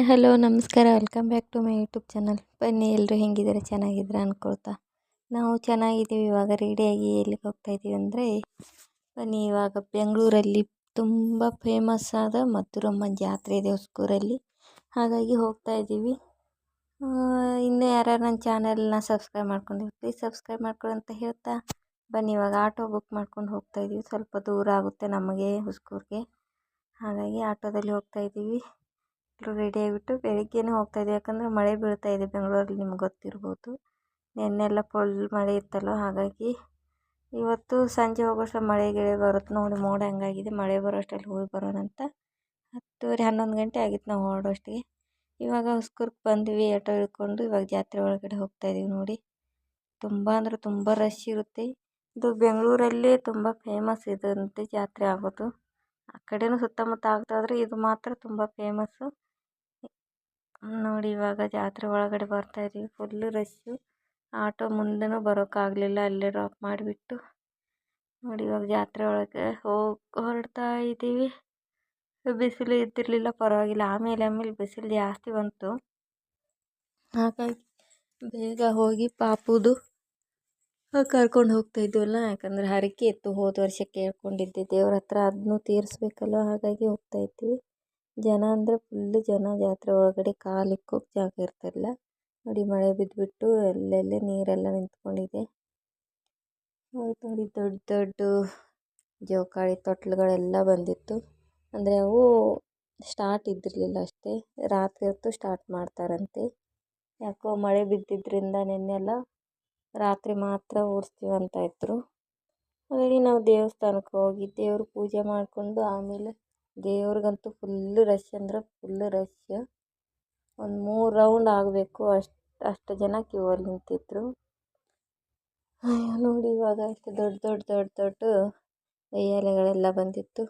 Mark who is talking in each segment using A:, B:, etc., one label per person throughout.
A: Hi, hello, ನಮಸ್ಕಾರ. Welcome back to my YouTube channel. ಬನ್ನಿ ಎಲ್ಲರೂ ಹೆಂಗಿದ್ದಾರೆ? ಚೆನ್ನಾಗಿದ್ದೀರಾ ಅಂದ್ಕೊಳ್ತಾ ನಾವು ಚೆನ್ನಾಗಿದ್ದೀವಿ. ಇವಾಗ ರೆಡಿಯಾಗಿ ಎಲ್ಲಿಗೆ ಹೋಗ್ತಾ ಇದ್ದೀವಿ ಅಂದರೆ, ಬನ್ನಿ, ಇವಾಗ ಬೆಂಗಳೂರಲ್ಲಿ ತುಂಬ ಫೇಮಸ್ ಆದ ಮಧುರಮ್ಮ ಜಾತ್ರೆ ಇದೆ ಹೊಸೂರಲ್ಲಿ. ಹಾಗಾಗಿ ಹೋಗ್ತಾ ಇದ್ದೀವಿ. ಇನ್ನೂ ಯಾರು ನನ್ನ ಚಾನಲ್ನ ಸಬ್ಸ್ಕ್ರೈಬ್ ಮಾಡ್ಕೊಂಡಿವಿ ಪ್ಲೀಸ್ ಸಬ್ಸ್ಕ್ರೈಬ್ ಮಾಡ್ಕೊಳ್ಳಿ ಅಂತ ಹೇಳ್ತಾ. ಬನ್ನಿ, ಇವಾಗ ಆಟೋ ಬುಕ್ ಮಾಡ್ಕೊಂಡು ಹೋಗ್ತಾ ಇದ್ದೀವಿ. ಸ್ವಲ್ಪ ದೂರ ಆಗುತ್ತೆ ನಮಗೆ ಹುಸ್ಕೂರಿಗೆ ಹಾಗಾಗಿ ಆಟೋದಲ್ಲಿ ಹೋಗ್ತಾ ಇದ್ದೀವಿ. ರೆಡಿ ಆಗಿಬಿಟ್ಟು ಬೆಳಗ್ಗೆನೇ ಹೋಗ್ತಾ ಯಾಕಂದರೆ ಮಳೆ ಬೀಳ್ತಾ ಇದೆ ಬೆಂಗಳೂರಲ್ಲಿ ನಿಮ್ಗೆ ಗೊತ್ತಿರ್ಬೋದು. ನೆನ್ನೆಲ್ಲ ಫುಲ್ ಮಳೆ ಇತ್ತಲ್ಲ ಹಾಗಾಗಿ ಇವತ್ತು ಸಂಜೆ ಹೋಗೋಷ್ಟು ಮಳೆ ಗಿಳೆ ಬರುತ್ತೆ. ನೋಡಿ ಮೋಡ ಹಂಗಾಗಿದೆ. ಮಳೆ ಬರೋಷ್ಟ್ರಲ್ಲಿ ಹೋಗಿ ಬರೋಣ ಅಂತ. ಹತ್ತುವರೆ ಹನ್ನೊಂದು ಗಂಟೆ ಆಗಿತ್ತು ನಾವು ಹೊರಡೋಷ್ಟಿಗೆ. ಇವಾಗ ಹೊಸ್ಕೂರ್ಗೆ ಬಂದ್ವಿ. ಆಟೋ ಇಳ್ಕೊಂಡು ಇವಾಗ ಜಾತ್ರೆ ಒಳಗಡೆ ಹೋಗ್ತಾ ಇದ್ದೀವಿ ನೋಡಿ. ತುಂಬ ಅಂದರೆ ತುಂಬ ರಶ್ ಇರುತ್ತೆ. ಇದು ಬೆಂಗಳೂರಲ್ಲಿ ತುಂಬ ಫೇಮಸ್ ಇದಂತೆ ಜಾತ್ರೆ ಆಗೋದು. ಆ ಕಡೆಯೂ ಸುತ್ತಮುತ್ತ ಆಗ್ತಾಯಿದ್ರೆ ಇದು ಮಾತ್ರ ತುಂಬ ಫೇಮಸ್ಸು ನೋಡಿ ಇವಾಗ ಜಾತ್ರೆ ಒಳಗಡೆ ಬರ್ತಾ ಇದ್ದೀವಿ ಫುಲ್ಲು ರಶ್ಶು ಆಟೋ ಮುಂದೆನೂ ಬರೋಕ್ಕಾಗಲಿಲ್ಲ ಅಲ್ಲೇ ಡ್ರಾಪ್ ಮಾಡಿಬಿಟ್ಟು. ನೋಡಿ ಇವಾಗ ಜಾತ್ರೆ ಒಳಗೆ ಹೋಗಿ ಹೊರಡ್ತಾ ಇದ್ದೀವಿ ಬಿಸಿಲು ಇದ್ದಿರಲಿಲ್ಲ, ಪರವಾಗಿಲ್ಲ. ಆಮೇಲೆ ಆಮೇಲೆ ಬಿಸಿಲು ಜಾಸ್ತಿ ಬಂತು. ಹಾಗಾಗಿ ಬೇಗ ಹೋಗಿ ಪಾಪುದು ಕರ್ಕೊಂಡು ಹೋಗ್ತಾ ಇದ್ವಲ್ಲ ಯಾಕಂದರೆ ಹರಕೆ ಇತ್ತು. ಹೋದ ವರ್ಷ ಕೇಳ್ಕೊಂಡಿದ್ದೆ, ದೇವ್ರ ಹತ್ರ ಅದನ್ನೂ ತೀರಿಸ್ಬೇಕಲ್ಲ, ಹಾಗಾಗಿ ಹೋಗ್ತಾ ಇದ್ವಿ. ಜನ ಅಂದರೆ ಫುಲ್ಲು ಜನ ಜಾತ್ರೆ ಒಳಗಡೆ ಕಾಲು ಇಕ್ಕೋಕೆ ಜಾಗ ಇರ್ತಿರಲಿಲ್ಲ. ನೋಡಿ, ಮಳೆ ಬಿದ್ದುಬಿಟ್ಟು ಎಲ್ಲೆಲ್ಲೇ ನೀರೆಲ್ಲ ನಿಂತ್ಕೊಂಡಿದೆ. ನೋಡಿ, ದೊಡ್ಡ ದೊಡ್ಡ ಜೋಕಾಳಿ ತೊಟ್ಲುಗಳೆಲ್ಲ ಬಂದಿತ್ತು. ಅಂದರೆ ಅವು ಸ್ಟಾರ್ಟ್ ಇದ್ದಿರಲಿಲ್ಲ ಅಷ್ಟೇ. ರಾತ್ರಿ ಹೊತ್ತು ಸ್ಟಾರ್ಟ್ ಮಾಡ್ತಾರಂತೆ. ಯಾಕೋ ಮಳೆ ಬಿದ್ದಿದ್ದರಿಂದ ನಿನ್ನೆಲ್ಲ ರಾತ್ರಿ ಮಾತ್ರ ಓಡಿಸ್ತೀವಿ ಅಂತ ಇದ್ದರು ಹಾಗಾಗಿ ನಾವು ದೇವಸ್ಥಾನಕ್ಕೆ ಹೋಗಿ ದೇವ್ರ ಪೂಜೆ ಮಾಡಿಕೊಂಡು ಆಮೇಲೆ ದೇವ್ರಿಗಂತೂ ಫುಲ್ಲು ರಶ್ ಅಂದ್ರೆ ಫುಲ್ ರಶ್ ಒಂದು ಮೂರು ರೌಂಡ್ ಆಗಬೇಕು ಅಷ್ಟು ಅಷ್ಟು ಜನ ಕ್ಯೂ ಅಲ್ಲಿ ನಿಂತಿದ್ದರು ಅಯ್ಯೋ ನೋಡಿ ಇವಾಗ ಎಷ್ಟು ದೊಡ್ಡ ದೊಡ್ಡ ದೊಡ್ಡ ದೊಡ್ಡ ಉಯ್ಯಾಲೆಗಳೆಲ್ಲ ಬಂದಿತ್ತು.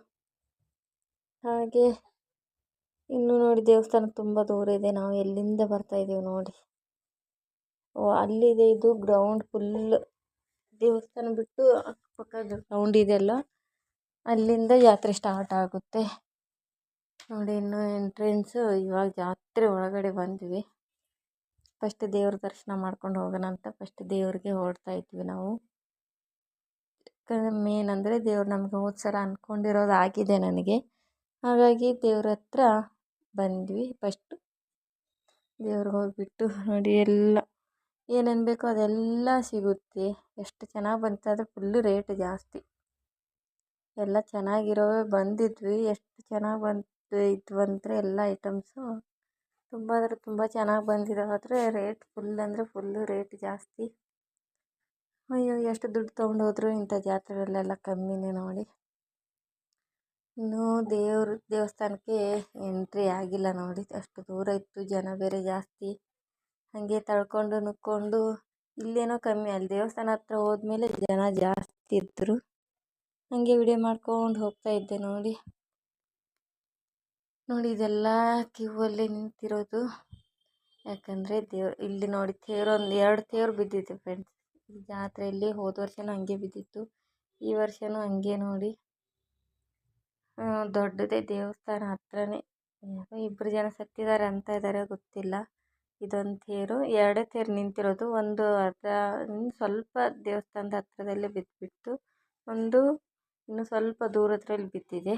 A: ಹಾಗೆ ಇನ್ನು ನೋಡಿ ದೇವಸ್ಥಾನ ತುಂಬ ದೂರ ಇದೆ. ನಾವು ಎಲ್ಲಿಂದ ಬರ್ತಾ ಇದ್ದೀವಿ ನೋಡಿ. ಅಲ್ಲಿದೆ ಇದು ಗ್ರೌಂಡ್ ಫುಲ್ ದೇವಸ್ಥಾನ ಬಿಟ್ಟು ಅಕ್ಕಪಕ್ಕ ಗ್ರೌಂಡ್ ಇದೆಯಲ್ಲ ಅಲ್ಲಿಂದ ಜಾತ್ರೆ ಸ್ಟಾರ್ಟ್ ಆಗುತ್ತೆ. ನೋಡಿ, ಇನ್ನು ಎಂಟ್ರೆನ್ಸು ಇವಾಗ ಜಾತ್ರೆ ಒಳಗಡೆ ಬಂದ್ವಿ. ಫಸ್ಟ್ ದೇವ್ರ ದರ್ಶನ ಮಾಡ್ಕೊಂಡು ಹೋಗೋಣ ಅಂತ ಫಸ್ಟ್ ದೇವ್ರಿಗೆ ಹೊರಡ್ತಾ ಇದ್ವಿ ನಾವು. ಮೇನ್ ಅಂದರೆ ದೇವ್ರು ನಮಗೆ ಹೋದ ಸಲ ಅಂದ್ಕೊಂಡಿರೋದು ಆಗಿದೆ ನನಗೆ. ಹಾಗಾಗಿ ದೇವ್ರ ಹತ್ರ ಬಂದ್ವಿ ಫಸ್ಟು ದೇವ್ರಿಗೆ ಹೋಗಿಬಿಟ್ಟು ನೋಡಿ ಎಲ್ಲ. ಏನೇನು ಬೇಕೋ ಅದೆಲ್ಲ ಸಿಗುತ್ತೆ. ಎಷ್ಟು ಚೆನ್ನಾಗಿ ಬಂತಾದರೆ ಫುಲ್ಲು ರೇಟ್ ಜಾಸ್ತಿ. ಎಲ್ಲ ಚೆನ್ನಾಗಿರೋವೇ ಬಂದಿದ್ವಿ. ಎಷ್ಟು ಚೆನ್ನಾಗಿ ಬಂತು ಇದ್ವು ಅಂದರೆ ಎಲ್ಲ ಐಟಮ್ಸು ತುಂಬ ಅಂದರೆ ತುಂಬ ಚೆನ್ನಾಗಿ ಬಂದಿದ್ದಾವಾದರೆ ರೇಟ್ ಫುಲ್ ಅಂದರೆ ಫುಲ್ಲು ರೇಟ್ ಜಾಸ್ತಿ. ಅಯ್ಯೋ, ಎಷ್ಟು ದುಡ್ಡು ತೊಗೊಂಡು ಹೋದರೂ ಇಂಥ ಜಾತ್ರೆಯಲ್ಲೆಲ್ಲ ಕಮ್ಮಿನೇ ನೋಡಿ. ಇನ್ನೂ ದೇವ್ರ ದೇವಸ್ಥಾನಕ್ಕೆ ಎಂಟ್ರಿ ಆಗಿಲ್ಲ ನೋಡಿ. ಅಷ್ಟು ದೂರ ಇತ್ತು. ಜನ ಬೇರೆ ಜಾಸ್ತಿ. ಹಾಗೆ ತಳ್ಕೊಂಡು ನುಕ್ಕೊಂಡು ಇಲ್ಲೇನೋ ಕಮ್ಮಿ ಅಲ್ಲಿ ದೇವಸ್ಥಾನ ಹತ್ರ ಹೋದ್ಮೇಲೆ ಜನ ಜಾಸ್ತಿ ಇದ್ದರು ಹಾಗೆ ವಿಡಿಯೋ ಮಾಡ್ಕೊಂಡು ಹೋಗ್ತಾ ಇದ್ದೆ ನೋಡಿ. ನೋಡಿ ಇದೆಲ್ಲ ಕ್ಯೂ ಅಲ್ಲಿ ನಿಂತಿರೋದು. ಯಾಕಂದರೆ ದೇವ್ರು ಇಲ್ಲಿ ನೋಡಿ ತೇರೊಂದು ಎರಡು ತೇರು ಬಿದ್ದಿತ್ತು ಫ್ರೆಂಡ್ಸ್ ಈ ಜಾತ್ರೆಯಲ್ಲಿ ಹೋದ ವರ್ಷವೂ ಹಂಗೆ ಬಿದ್ದಿತ್ತು. ಈ ವರ್ಷವೂ ಹಂಗೆ ನೋಡಿ. ದೊಡ್ಡದೇ ದೇವಸ್ಥಾನ ಹತ್ರನೇ. ಇಬ್ಬರು ಜನ ಸತ್ತಿದ್ದಾರೆ ಅಂತ ಇದ್ದಾರೆ ಗೊತ್ತಿಲ್ಲ. ಇದೊಂದು ತೇರು ಎರಡೇ ತೇರು ನಿಂತಿರೋದು. ಒಂದು ಅರ್ಧ ಸ್ವಲ್ಪ ದೇವಸ್ಥಾನದ ಹತ್ರದಲ್ಲೇ ಬಿದ್ದುಬಿಟ್ಟು ಒಂದು ಇನ್ನು ಸ್ವಲ್ಪ ದೂರದ್ರಲ್ಲಿ ಬಿದ್ದಿದೆ.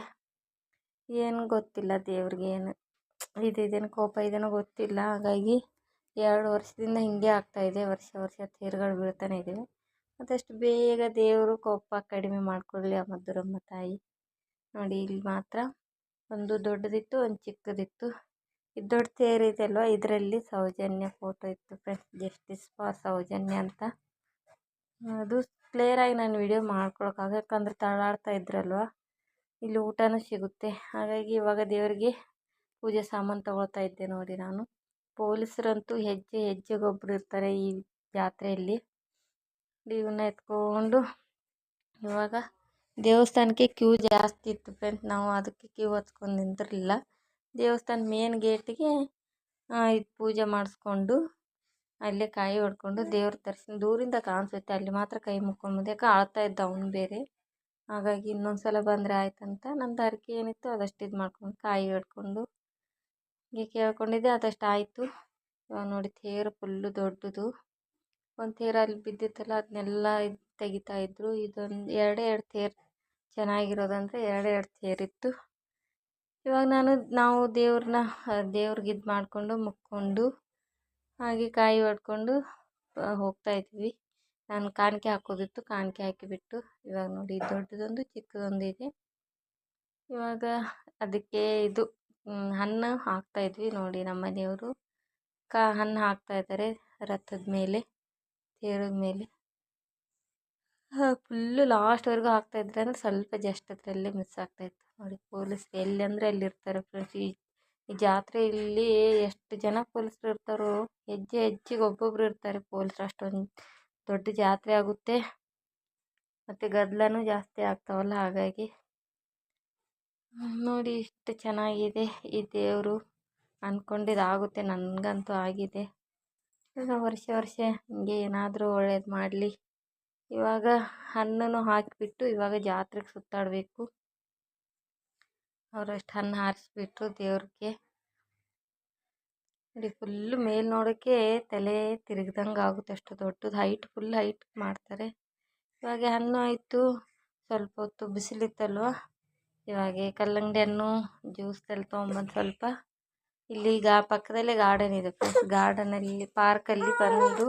A: ಏನು ಗೊತ್ತಿಲ್ಲ ದೇವ್ರಿಗೆ ಏನು. ಇದೇನು ಕೋಪ, ಇದೇನೋ ಗೊತ್ತಿಲ್ಲ. ಹಾಗಾಗಿ ಎರಡು ವರ್ಷದಿಂದ ಹೀಗೆ ಆಗ್ತಾಯಿದೆ ವರ್ಷ ವರ್ಷ ತೇರುಗಳು ಬೀಳ್ತಾನೆ ಇದ್ದಾವೆ ಆದಷ್ಟು ಬೇಗ ದೇವರು ಕೋಪ ಕಡಿಮೆ ಮಾಡಿಕೊಳ್ಳಿ ಆ ಮಧುರಮ್ಮ ತಾಯಿ. ನೋಡಿ, ಇಲ್ಲಿ ಮಾತ್ರ ಒಂದು ದೊಡ್ಡದಿತ್ತು, ಒಂದು ಚಿಕ್ಕದಿತ್ತು. ಇದು ದೊಡ್ಡ ತೇರು ಅಲ್ವಾ ಇದರಲ್ಲಿ ಸೌಜನ್ಯ ಫೋಟೋ ಇತ್ತು ಫ್ರೆಂಡ್ಸ್ ಜಸ್ಟಿಸ್ ಫಾರ್ ಸೌಜನ್ಯ ಅಂತ. ಅದು ಕ್ಲಿಯರಾಗಿ ನಾನು ವಿಡಿಯೋ ಮಾಡ್ಕೊಳಕ್ಕಾಗ ಯಾಕಂದರೆ ತಳ್ಳಾಡ್ತಾ ಇದ್ರಲ್ವ. ಇಲ್ಲಿ ಊಟನೂ ಸಿಗುತ್ತೆ. ಹಾಗಾಗಿ ಇವಾಗ ದೇವರಿಗೆ ಪೂಜೆ ಸಾಮಾನು ತಗೊಳ್ತಾ ಇದ್ದೆ ನೋಡಿ ನಾನು. ಪೊಲೀಸರಂತೂ ಹೆಜ್ಜೆ ಹೆಜ್ಜೆಗೊಬ್ರು ಇರ್ತಾರೆ ಈ ಜಾತ್ರೆಯಲ್ಲಿ. ಇವನ್ನ ಎತ್ಕೊಂಡು ಇವಾಗ ದೇವಸ್ಥಾನಕ್ಕೆ ಕ್ಯೂ ಜಾಸ್ತಿ ಇತ್ತು ಫ್ರೆಂಡ್ಸ್ ನಾವು ಅದಕ್ಕೆ ಕ್ಯೂ ಹಚ್ಕೊಂಡು ನಿಂತಿರಲಿಲ್ಲ. ದೇವಸ್ಥಾನ ಮೇನ್ ಗೇಟಿಗೆ ಇದು ಪೂಜೆ ಮಾಡಿಸ್ಕೊಂಡು, ಅಲ್ಲೇ ಕಾಯಿ ಹೊಡ್ಕೊಂಡು ದೇವ್ರ ದರ್ಶನ, ದೂರಿಂದ ಕಾಣಿಸುತ್ತೆ. ಅಲ್ಲಿ ಮಾತ್ರ ಕೈ ಮುಕ್ಕೊಂಡು ಮುಂದೆ, ಯಾಕೆ ಅಳ್ತಾ ಇದ್ದ ಅವನು ಬೇರೆ. ಹಾಗಾಗಿ ಇನ್ನೊಂದು ಸಲ ಬಂದರೆ ಆಯ್ತಂತ ನಂದು ಹರಕೆ ಏನಿತ್ತು ಅದಷ್ಟು ಇದು ಮಾಡ್ಕೊಂಡು ಕಾಯಿ ಹೊಡ್ಕೊಂಡು ಹೀಗೆ ಕೇಳ್ಕೊಂಡಿದ್ದೆ. ಅದಷ್ಟು ಆಯಿತು. ನೋಡಿ ತೇರು ಫುಲ್ಲು ದೊಡ್ಡದು. ಒಂದು ತೇರು ಅಲ್ಲಿ ಬಿದ್ದಿತ್ತಲ್ಲ ಅದನ್ನೆಲ್ಲ ಇದು ತೆಗಿತಾ ಇದ್ರು. ಇದೊಂದು ಎರಡೇ ಎರಡು ತೇರು ಚೆನ್ನಾಗಿರೋದಂದರೆ ಎರಡೇ ಎರಡು ತೇರಿತ್ತು ಇವಾಗ ನಾನು ನಾವು ದೇವ್ರನ್ನ ದೇವ್ರಿಗೆ ಇದು ಮಾಡಿಕೊಂಡು ಮುಕ್ಕೊಂಡು, ಹಾಗೆ ಕಾಯಿ ಹೊಡ್ಕೊಂಡು ಹೋಗ್ತಾ ಇದ್ವಿ. ನಾನು ಕಾಣಿಕೆ ಹಾಕೋದಿತ್ತು, ಕಾಣಿಕೆ ಹಾಕಿಬಿಟ್ಟು ಇವಾಗ ನೋಡಿ ದೊಡ್ಡದೊಂದು, ಚಿಕ್ಕದೊಂದು ಇದೆ. ಇವಾಗ ಅದಕ್ಕೆ ಇದು ಹಣ್ಣು ಹಾಕ್ತಾಯಿದ್ವಿ ನೋಡಿ, ನಮ್ಮ ದೇವರು ಕಾ, ಹಣ್ಣು ಹಾಕ್ತಾ ಇದ್ದಾರೆ ರಥದ ಮೇಲೆ, ತೇರದ ಮೇಲೆ. ಫುಲ್ಲು ಲಾಸ್ಟ್ವರೆಗೂ ಹಾಕ್ತಾಯಿದ್ರೆ ಅಂದರೆ ಸ್ವಲ್ಪ ಜಸ್ಟ್ ಅದರಲ್ಲೇ ಮಿಸ್ ಆಗ್ತಾಯಿತ್ತು ನೋಡಿ ಪೊಲೀಸ್ರು ಎಲ್ಲಿ ಅಂದರೆ ಅಲ್ಲಿ ಇರ್ತಾರೆ ಫ್ರೆಂಡ್ಸ್ ಈ ಈ ಜಾತ್ರೆಯಲ್ಲಿ ಎಷ್ಟು ಜನ ಪೊಲೀಸ್ರು ಇರ್ತಾರೋ, ಹೆಜ್ಜೆ ಹೆಜ್ಜೆಗೆ ಒಬ್ಬೊಬ್ರು ಇರ್ತಾರೆ ಪೊಲೀಸ್ರು. ಅಷ್ಟೊಂದು ದೊಡ್ಡ ಜಾತ್ರೆ ಆಗುತ್ತೆ. ಮತ್ತು ಗದ್ದಲನೂ ಜಾಸ್ತಿ ಆಗ್ತಾವಲ್ಲ, ಹಾಗಾಗಿ. ನೋಡಿ ಇಷ್ಟು ಚೆನ್ನಾಗಿದೆ. ಈ ದೇವರು ಅಂದ್ಕೊಂಡಿದ್ದು ಆಗುತ್ತೆ ನನಗಂತೂ ಆಗಿದೆ. ವರ್ಷ ವರ್ಷ ಹಿಂಗೆ ಏನಾದರೂ ಒಳ್ಳೇದು ಮಾಡಲಿ. ಇವಾಗ ಹಣ್ಣನ್ನು ಹಾಕಿಬಿಟ್ಟು ಇವಾಗ ಜಾತ್ರೆಗೆ ಸುತ್ತಾಡಬೇಕು. ಅವರಷ್ಟು ಹಣ್ಣು ಹಾರಿಸ್ಬಿಟ್ರು ದೇವ್ರಿಗೆ. ನೋಡಿ ಫುಲ್ಲು ಮೇಲೆ ನೋಡೋಕ್ಕೆ ತಲೆ ತಿರುಗ್ದಂಗೆ ಆಗುತ್ತೆ ಅಷ್ಟು ದೊಡ್ಡದು ಹೈಟ್ ಫುಲ್ ಹೈಟ್ ಮಾಡ್ತಾರೆ. ಇವಾಗ ಹಣ್ಣು ಆಯಿತು, ಸ್ವಲ್ಪ ಹೊತ್ತು ಬಿಸಿಲಿತ್ತಲ್ವ? ಇವಾಗ ಕಲ್ಲಂಗಡಿ ಹಣ್ಣು ಜ್ಯೂಸಲ್ಲಿ ತೊಗೊಂಬಂದು ಸ್ವಲ್ಪ. ಇಲ್ಲಿ ಈಗ ಪಕ್ಕದಲ್ಲೇ ಗಾರ್ಡನ್ ಇದೆ ಫ್ರೆಂಡ್ಸ್ ಗಾರ್ಡನಲ್ಲಿ ಪಾರ್ಕಲ್ಲಿ ಬಂದು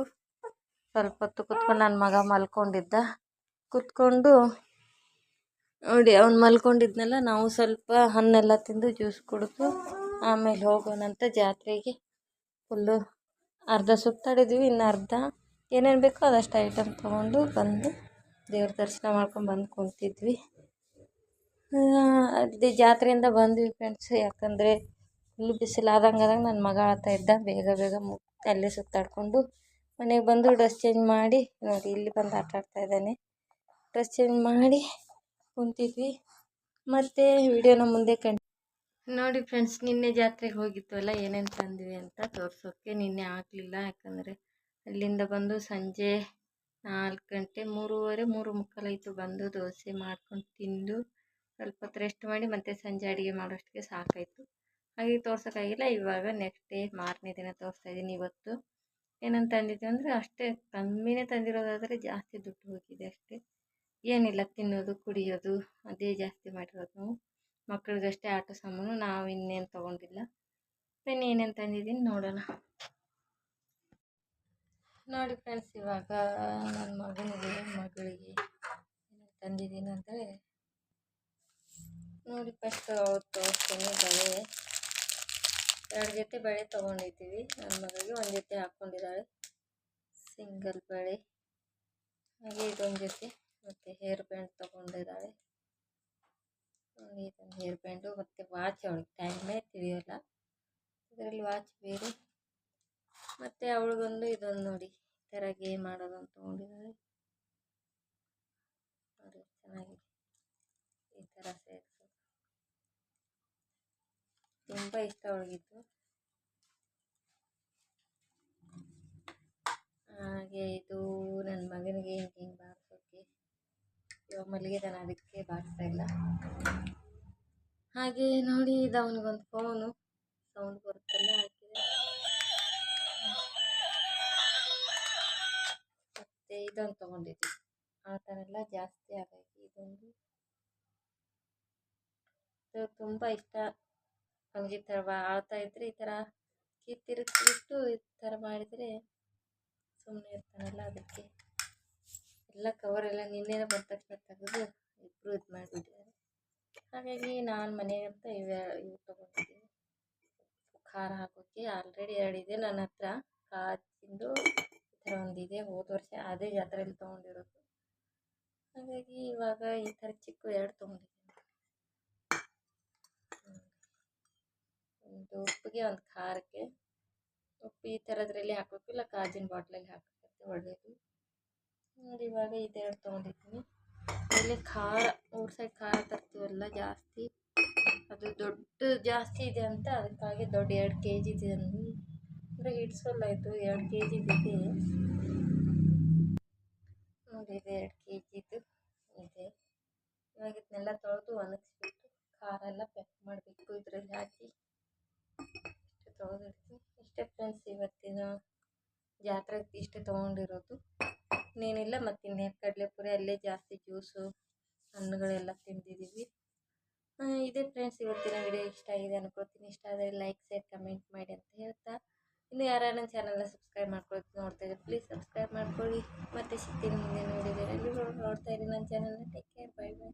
A: ಸ್ವಲ್ಪ ಹೊತ್ತು ಕುತ್ಕೊಂಡು ನನ್ನ ಮಗ ಮಲ್ಕೊಂಡಿದ್ದ. ಕುತ್ಕೊಂಡು ನೋಡಿ, ಅವ್ನು ಮಲ್ಕೊಂಡಿದ್ನಲ್ಲ, ನಾವು ಸ್ವಲ್ಪ ಹಣ್ಣೆಲ್ಲ ತಿಂದು ಜ್ಯೂಸ್ ಕುಡಿದು ಆಮೇಲೆ ಹೋಗೋಣ ಅಂತ ಜಾತ್ರೆಗೆ. ಫುಲ್ಲು ಅರ್ಧ ಸುತ್ತಾಡಿದ್ವಿ ಇನ್ನು ಅರ್ಧ ಏನೇನು ಬೇಕೋ ಅದಷ್ಟು ಐಟಮ್ ತೊಗೊಂಡು ಬಂದು ದೇವ್ರ ದರ್ಶನ ಮಾಡ್ಕೊಂಡು ಬಂದು ಕುಂತಿದ್ವಿ. ಅದೇ ಜಾತ್ರೆಯಿಂದ ಬಂದ್ವಿ ಫ್ರೆಂಡ್ಸ್ ಯಾಕಂದರೆ ಫುಲ್ ಬಿಸಿಲು ನನ್ನ ಮಗ ಆಳ್ತಾ ಇದ್ದ, ಬೇಗ ಬೇಗ ಮು, ಅಲ್ಲೇ ಸುತ್ತಾಡಿಕೊಂಡು ಮನೆಗೆ ಬಂದು ಡ್ರೆಸ್ ಚೇಂಜ್ ಮಾಡಿ, ನೋಡಿ, ಇಲ್ಲಿ ಬಂದು ಆಟ ಆಡ್ತಾ ಇದ್ದಾನೆ. ಡ್ರೆಸ್ ಚೇಂಜ್ ಮಾಡಿ ಕುಂತಿದ್ವಿ. ಮತ್ತು ವಿಡಿಯೋನ ಮುಂದೆ ಕಂಡು ನೋಡಿ ಫ್ರೆಂಡ್ಸ್ ನಿನ್ನೆ ಜಾತ್ರೆಗೆ ಹೋಗಿದ್ವಲ್ಲ ಏನೇನು ತಂದ್ವಿ ಅಂತ ತೋರಿಸೋಕ್ಕೆ ನಿನ್ನೆ ಆಗಲಿಲ್ಲ. ಯಾಕಂದರೆ ಅಲ್ಲಿಂದ ಬಂದು ಸಂಜೆ ನಾಲ್ಕು ಗಂಟೆ, ಮೂರುವರೆ, ಮೂರು ಮುಕ್ಕಾಲಾಯಿತು ಬಂದು ದೋಸೆ ಮಾಡ್ಕೊಂಡು ತಿಂದು ಸ್ವಲ್ಪ ಹೊತ್ತು ರೆಸ್ಟ್ ಮಾಡಿ ಮತ್ತೆ ಸಂಜೆ ಅಡುಗೆ ಮಾಡೋಷ್ಟಿಗೆ ಸಾಕಾಯಿತು. ಹಾಗೆ ತೋರ್ಸೋಕ್ಕಾಗಿಲ್ಲ ಇವಾಗ ನೆಕ್ಸ್ಟ್ ಡೇ ಮಾರನೇ ದಿನ ತೋರಿಸ್ತಾ ಇದ್ದೀನಿ ಇವತ್ತು. ಏನಂತ ತಂದಿದ್ದೆ ಅಂದರೆ ಅಷ್ಟೇ, ಕಮ್ಮಿನೇ ತಂದಿರೋದಾದರೆ ಜಾಸ್ತಿ ದುಡ್ಡು ಹೋಗಿದೆ ಅಷ್ಟೇ. ಏನಿಲ್ಲ ತಿನ್ನೋದು, ಕುಡಿಯೋದು, ಅದೇ ಜಾಸ್ತಿ ಮಾಡಿರೋದು. ನಾವು ಮಕ್ಕಳಿಗಷ್ಟೇ ಆಟ ಸಾಮಾನು, ನಾವು ಇನ್ನೇನು ತೊಗೊಂಡಿಲ್ಲ. ಪೆನ್ ಏನೇನು ತಂದಿದ್ದೀನಿ ನೋಡೋಣ. ನೋಡಿ ಫ್ರೆಂಡ್ಸ್ ಇವಾಗ ನನ್ನ ಮಗನಿಗೆ, ಮಗಳಿಗೆ ತಂದಿದ್ದೀನಿ ಅಂದರೆ, ನೋಡಿ ಫಸ್ಟ್ ಅವ್ರು ತೋರಿಸ್ತೀನಿ ಬಳೆ. ಎರಡು ಜೊತೆ ಬಳೆ ತೊಗೊಂಡಿದ್ದೀವಿ. ನನ್ನ ಮಗಳಿಗೆ ಒಂದು ಜೊತೆ ಹಾಕ್ಕೊಂಡಿದ್ದಾಳೆ ಸಿಂಗಲ್ ಬಳೆ. ಹಾಗೆ ಇದೊಂದು ಜೊತೆ. ಮತ್ತು ಹೇರ್ ಬ್ಯಾಂಡ್ ತೊಗೊಂಡಿದ್ದಾಳೆ. ಇದೊಂದು ಹೇರ್ ಬ್ಯಾಂಡು ಮತ್ತು ವಾಚ್ ಅವಳಿಗೆ ಟೈಮೇ ತಿಳಿಯೋಲ್ಲ. ಇದರಲ್ಲಿ ವಾಚ್ ಬೇರೆ. ಮತ್ತು ಅವಳಿಗೊಂದು ಇದೊಂದು ನೋಡಿ, ಈ ಥರ ಗೇಮ್ ಆಡೋದೊಂದು ತೊಗೊಂಡಿದ್ದಾಳೆ. ನೋಡಿ, ಚೆನ್ನಾಗಿದೆ. ಈ ಥರ ಸೇರಿಸೋದು. ತುಂಬ ಇಷ್ಟ ಅವಳಿಗಿತ್ತು ಹಾಗೆ ಇದು ನನ್ನ ಮಗನಿಗೆ ಹಿಂಗೆ ಹಿಂಗೆ ಬಾರಿಸೋಕ್ಕೆ ಇವಾಗ ನಾನು ಅದಕ್ಕೆ ಬಾರಿಸ್ತಾ ಇಲ್ಲ. ಹಾಗೆ ನೋಡಿ ಇದು ಅವನಿಗೊಂದು ಫೋನು ಸೌಂಡ್ ಬರುತ್ತಲ್ಲ ಹಾಕಿದೆ ಮತ್ತೆ ಇದೊಂದು ತಗೊಂಡಿದ್ವಿ ಆ ಥರ ಎಲ್ಲ ಜಾಸ್ತಿ ಆಗೈತಿ ಇದೊಂದು. ಇದು ತುಂಬ ಇಷ್ಟ. ನಮ್ಗೆ ಈ ಥರ ಬಾ ಆಡ್ತಾ ಇದ್ದರೆ ಈ ಥರ ಕಿತ್ತಿರುತ್ಬಿಟ್ಟು ಈ ಥರ ಮಾಡಿದರೆ ಸುಮ್ಮನೆ ಇರ್ತಾನಲ್ಲ ಅದಕ್ಕೆ. ಎಲ್ಲ ಕವರೆಲ್ಲ ನಿನ್ನೆ ಬಂದ ತಕ್ಷಣ ತೆಗೆದು ಇಬ್ಬರು ಇದು ಮಾಡಿಬಿಟ್ಟಿದ್ದಾರೆ. ಹಾಗಾಗಿ ನಾನು ಮನೆಗೆ ಅಂತ ಇವೆ ಇವು ತೊಗೊಂಡಿದ್ದೀನಿ. ಖಾರ ಹಾಕೋಕ್ಕೆ ಆಲ್ರೆಡಿ ಎರಡಿದೆ ನನ್ನ ಹತ್ರ. ಕಾಚಿಂದು ಈ ಥರ ಒಂದಿದೆ ಹೋದ ವರ್ಷ ಅದೇ ಜಾತ್ರೆಯಲ್ಲಿ ತೊಗೊಂಡಿರೋದು. ಹಾಗಾಗಿ ಇವಾಗ ಈ ಥರ ಚಿಕ್ಕ ಎರಡು ತೊಗೊಂಡಿದ್ದೀನಿ. ಒಂದು ಉಪ್ಪಿಗೆ, ಒಂದು ಖಾರಕ್ಕೆ. ಉಪ್ಪು ಈ ಥರದ್ರಲ್ಲಿ ಹಾಕಬೇಕು, ಇಲ್ಲ ಕಾಜಿನ ಬಾಟ್ಲಲ್ಲಿ ಹಾಕಕ್ಕೆ ಒಳ್ಳೆಯದು ನೋಡಿ, ಇವಾಗ ಇದೆರಡು ತೊಗೊಂಡಿದ್ದೀನಿ. ಇಲ್ಲಿ ಖಾರ ಊರ ಸೈಡ್ ಖಾರ ತರ್ತೀವಲ್ಲ ಜಾಸ್ತಿ. ಅದು ದೊಡ್ಡ ಜಾಸ್ತಿ ಇದೆ ಅಂತ, ಅದಕ್ಕಾಗಿ ದೊಡ್ಡ ಎರಡು ಕೆ ಇದೆ ಅಂದರೆ ಹಿಡ್ಸೋಲ್ಲ ಇದು ಎರಡು ಕೆ ಜಿದಿದೆ ನೋಡಿ ಇದು ಎರಡು ಕೆ ಜಿದು ಇದೆ ಇವಾಗ ಇದನ್ನೆಲ್ಲ ತೊಳೆದು ಒಣಗಿಸ್ಬಿಟ್ಟು ಖಾರ ಎಲ್ಲ ಪ್ಯಾಕ್ ಮಾಡಬೇಕು ಇದರಲ್ಲಿ ಹಾಕಿ ತೊಗೊಂಡಿರ್ತೀನಿ ಇಷ್ಟೇ ಫ್ರೆಂಡ್ಸ್ ಇವತ್ತಿನ ಜಾತ್ರೆ ಇಷ್ಟೇ ತೊಗೊಂಡಿರೋದು ಇನ್ನೇನಿಲ್ಲ ಮತ್ತು ಕಡಲೆಪುರಿ ಅಲ್ಲೇ ಜಾಸ್ತಿ ಜ್ಯೂಸು, ಹಣ್ಣುಗಳೆಲ್ಲ ತಿಂದಿದ್ದೀವಿ. ಇದೇ ಫ್ರೆಂಡ್ಸ್ ಇವತ್ತಿನ ವಿಡಿಯೋ ಇಷ್ಟ ಆಗಿದೆ ಅನ್ಕೋತೀನಿ ಇಷ್ಟ ಆದರೆ ಲೈಕ್ ಶೇರ್ ಕಮೆಂಟ್ ಮಾಡಿ ಅಂತ ಹೇಳ್ತಾ. ಇನ್ನು ಯಾರು ನನ್ನ ಚಾನಲ್ನ ಸಬ್ಸ್ಕ್ರೈಬ್ ಮಾಡ್ಕೊಳ್ಳಿ ನೋಡ್ತಾ ಇದ್ದಾರೆ ಪ್ಲೀಸ್ ಸಬ್ಸ್ಕ್ರೈಬ್ ಮಾಡ್ಕೊಳ್ಳಿ. ಮತ್ತೆ ಸಿಗ್ತೀನಿ ಮುಂದಿನ ವಿಡಿಯೋದಲ್ಲಿ ನೋಡ್ತಾ ಇರಿ ನನ್ನ ಚಾನಲ್ನ ಟೇಕ್ ಕೇರ್ ಬೈ ಬೈ